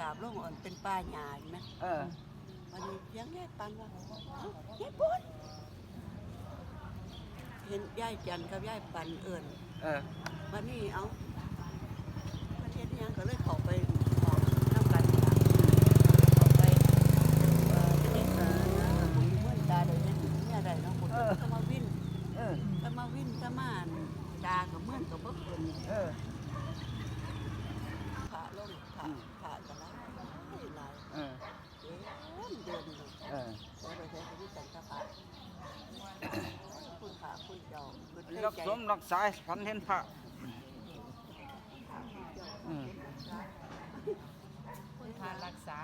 กราบลงอ่อนเป็นป้าหญ้าเห็นไหมเออ วันนี้เสียังยายปันว่าเอ้ายายปุ้นเห็นยายจันกับยายปันเอิ่นเออ วันนี้เอาประเทศนี้ยังก็เลยเข้าไปหอมน้ำกันค่ะเข้าไปเอ่อจะได้เอ่อผู้หญิงเมื่อนตาได้ยังเนี่ยได้เนาะคนก็มาวิ่นเออ ก็มาวิ่นก็มาตากับเมื่อนกับบ่เพิ่นเออผ่าลงผ่าผ่ากันแล้วหลาย เออ เดือนเดือน เลยเออใช้ไปใช้ไปที่จันทปาคุณผ่าคุณเจ้าคุณใจรักใจสมรักษาพันเห็นพระอืมคุณทานรักษา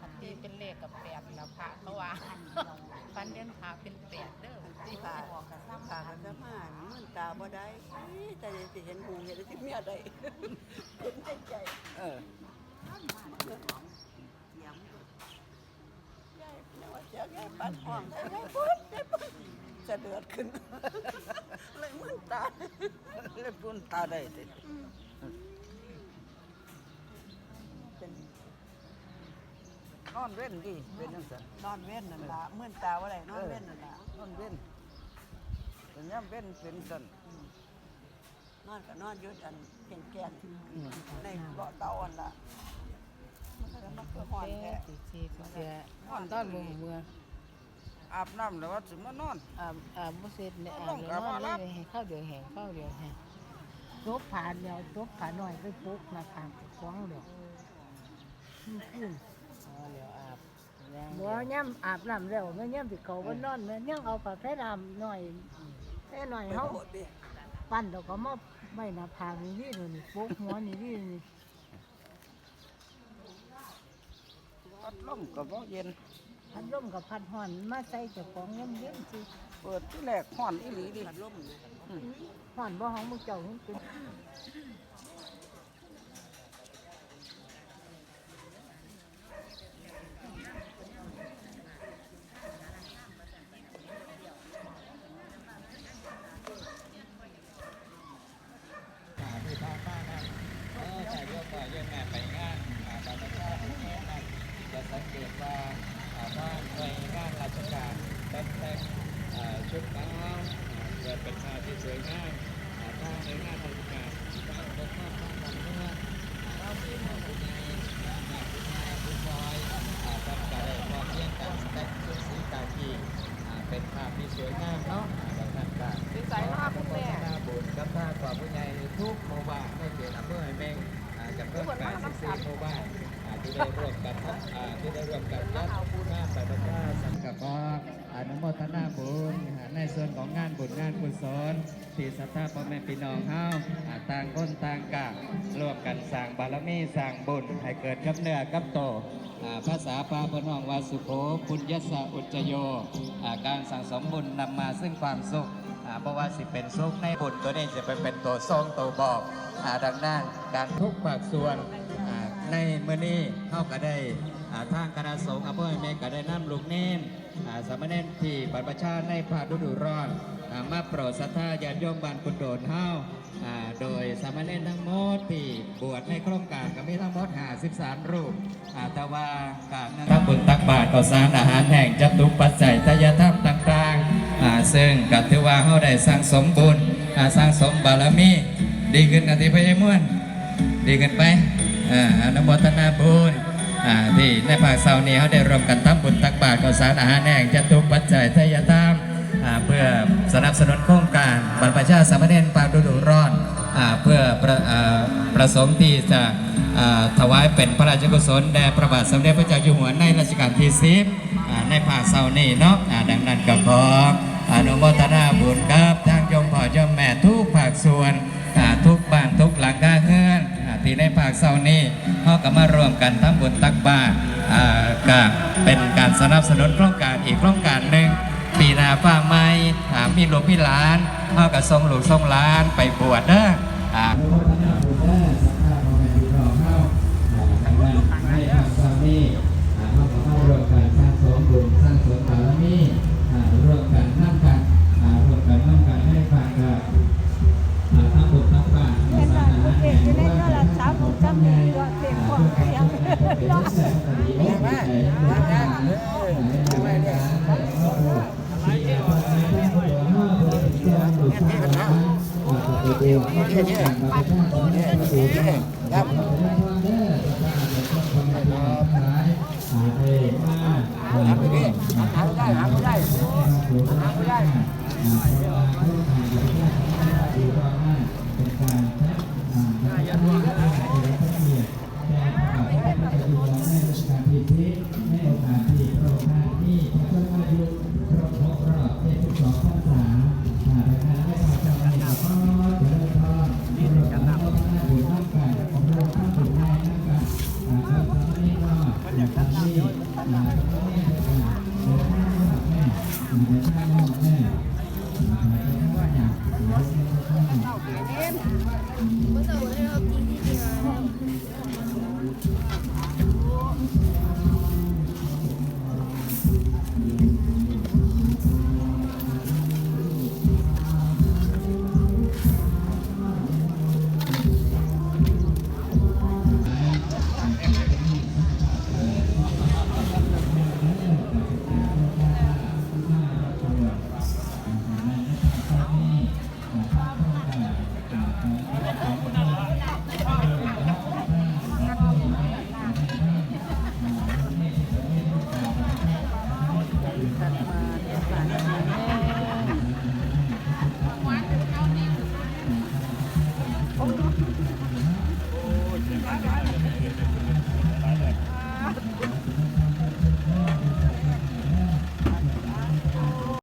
อันที่เป็นเลขกับแปดแล้วพระเขาว่าฟันเลี้ยงพระเป็นแปดเด้อที่ผ่าผ่ากันจะมาเมื่อนตาบ่ได้แต่จะเห็นหูเห็นที่เมียได้คุณใจใจเออ ยาย เนี่ยว่าเสียยายปัดห้องได้ยายปุ้นยายปุ้นจะเดือดขึ้น เลยเมื่อนตาเล็บปุ้นตาได้ติเป็นนอนเว้นดิเป็นจังซั่นนอนเว้นนั่นล่ะเมื่อนตาว่าไรนอนเว้นนั่นล่ะนอนเว้นเป็นย่ำเว้นเป็นซั่นนอนก็นอนอยุดอันแก่งแก่งอืมในเกาะเตาอันละมัน ก็ห่อนแท้สิสิเสียตอนบ่เมื่ออาบน้ำแล้วว่าสิมานอนอ่าอ่าบ่เสร็จเนี่ยอาลงแล้วนอนเลยให้ข้าวเดียวแห้งข้าวเดียวแห้งจบผ่านเดียวจบผ่านหน่อยไปปุ๊บมาผ่านฟ้องเดียวมันขึ้นอ๋อเดี๋ยวอาบยังบ่ย่ำอาบน้ำแล้วแม่ย่ำสิเขาบ่นอนแม่ยังเอาผ้าแพร่ดำหน่อยแค่หน่อยเฮาปั้นแล้วก็มาไว้หน้าผากนี่นี่นี่โปกหัวนี่นี่นี่ พัดลมก็บ่เย็น พัดลมกับพัดฮ้อนมาใส่เจ้าของเย็นๆสิเปิดที่แรกฮ้อนอีหลีดิขัดล่มเนี่ยฮ้อนบ่ของมึงเจ้ามันเป็น ที่ทางบ้านนะเออแต่เรื่องว่าเรื่องงานไปงานอ่าบรรยากาศที่แน่นั้นจะสังเกตว่าอ่าบ้านหน่วยงานราชการแต่งแต่งอ่าชุดขาวอ่าเกิดเป็นภาพที่สวยงามอ่าทางหน่วยงานราชการทางปกครองทางการเมืองอ่าเรามีหมอผู้ใหญ่อ่าแม่ผู้ใหญ่ผู้บอยอ่าท่านก็ได้พร้อมเพรียงกันแต่งชุดสีกากีเป็นภาพที่สวยงามเนาะอ่าแล้วท่านก็สิใส่เนาะคุณแม่หน้าบุญกับท่าความผู้ใหญ่ทุกหมู่บ้านในเขตอำเภอไหเมงอ่าจำนวน84หมู่บ้านอ่าที่ได้ร่วมกันที่ได้ร่วมกันจัดงานประชาสังกัด อนุโมทนาบุญในส่วนของงานบุญงานกุศลที่ศรัทธาพ่อแม่พี่น้องเฮาต่างคนต่างกะร่วมกันสร้างบารมีสร้างบุญให้เกิดกับเนื้อกับโตอ่าภาษาปาพน้องวาสุโขปุญญสสะอุจโย การสั่งสมบุญนำมาซึ่งความสุขเพราะว่าสิเป็นสุขในบุญตัวนี้จะไปเป็นตัวทรงตัวบอกดังนั้นการทุกภาคส่วนในเมื่อนี้เข้าก็ได้ทางคณะสงฆ์อำเภอเมฆก็ได้นำลูกเนมอ่ สามเณรที่บรรพชาในภาคฤดูร้อนมาโปรดศรัทธาญาติโยมบ้านกุดโดนเฮาอ่าโดยสามเณรทั้งหมดที่บวชในโครงการก็มีทั้งหมด53รูปอาแต่ว่าการทั้งบุญตักบาตรข้าวสารอาหารแห่งจตุปัจจัยทายธรรมต่างๆอ่าซึ่งก็ถือว่าเขาได้สร้างสมบุญสร้างสมบารมี ดีขึ้นกันที่พญม่วนดีขึ้นไปอนุโมทนาบุญ ที่ในภาคเสาร์นี้เขาได้ร่วมกันทำบุญตักบาตรข้าวสารอาหารแห้งจตุปัจจัยทายธรรมเพื่อสนับสนุนโครงการบรรพชาสามเณรปากฤดูร้อนอ่าเพื่อประประสงค์ที่จะถวายเป็นพระราชกุศลแด่พระบาทสมเด็จพระเจ้าอยู่หัวในรัชกาลที่สิบอ่าในภาคเสาร์นี้เนาะดังนั้นก็ขออนุโมทนาบุญกับทางยมพ่อยมแม่ทุกภาคส่วนทุกบ้านทุกหลังคาเฮือน ที่ในภาคเสาร์นี้เขาก็มารวมกันทำบุญตักบาตรก็เป็นการสนับสนุนโครงการอีกโครงการหนึ่งปีนาฟ้าไม้อ่ามีลูกมีหลานเขาก็ส่งลูกส่งหลานไปบวชนุโมทนาบุญเด้อ จำมีก็เสียงของเสียงเนาะนี่มาทำงานเออทำไมเนี่ยครับ Thank you.